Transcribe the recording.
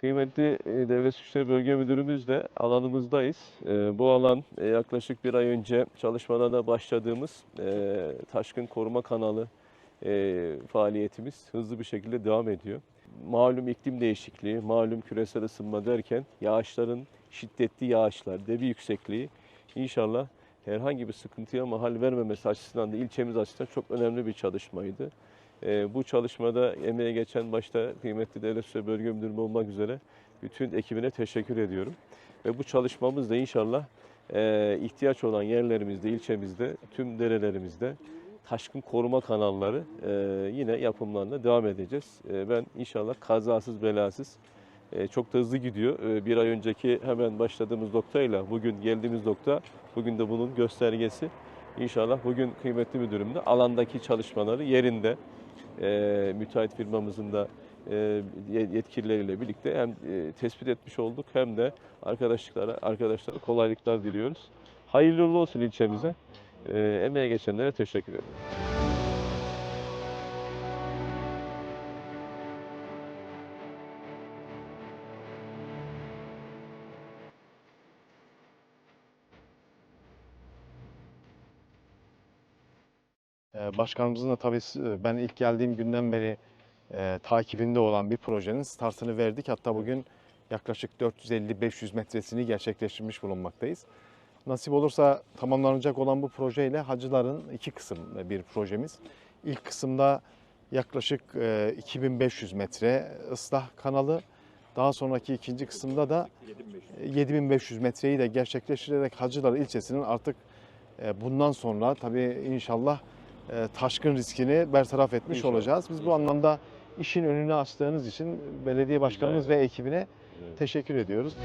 Kıymetli e, Devlet Suçları Bölge Müdürümüz de alanımızdayız. E, Bu alan e, yaklaşık bir ay önce çalışmalarına başladığımız Taşkın Koruma Kanalı faaliyetimiz hızlı bir şekilde devam ediyor. Malum iklim değişikliği, malum küresel ısınma derken yağışların şiddetli yağışlar, debi yüksekliği inşallah herhangi bir sıkıntıya mahal vermemesi açısından da ilçemiz açısından çok önemli bir çalışmaydı. Ee, bu çalışmada emeğe geçen başta kıymetli Devlet Suçları Bölge Müdürüm olmak üzere bütün ekibine teşekkür ediyorum. Ve bu çalışmamız da inşallah e, ihtiyaç olan yerlerimizde, ilçemizde, tüm derelerimizde taşkın koruma kanalları e, yine yapımlarına devam edeceğiz. E, ben inşallah kazasız belasız çok da hızlı gidiyor. Bir ay önceki hemen başladığımız noktayla bugün geldiğimiz nokta, bugün de bunun göstergesi. İnşallah bugün kıymetli müdürüm de alandaki çalışmaları yerinde e, müteahhit firmamızın da e, yetkilileriyle birlikte hem e, tespit etmiş olduk hem de arkadaşlıklara arkadaşlara kolaylıklar diliyoruz. Hayırlı olsun ilçemize. E, emeğe geçenlere teşekkür ederim. Başkanımızın da tabii ben ilk geldiğim günden beri e, takibinde olan bir projenin startını verdik. Hatta bugün yaklaşık 450-500 metresini gerçekleştirmiş bulunmaktayız. Nasip olursa tamamlanacak olan bu projeyle hacıların iki kısım bir projemiz. İlk kısımda yaklaşık e, 2500 metre ıslah kanalı. Daha sonraki ikinci kısımda da e, 7500 metreyi de gerçekleştirerek Hacılar ilçesinin artık bundan sonra tabii inşallah taşkın riskini bertaraf etmiş İnşallah. olacağız. Biz bu anlamda işin önünü açtığınız için belediye başkanımız ve ekibine teşekkür ediyoruz.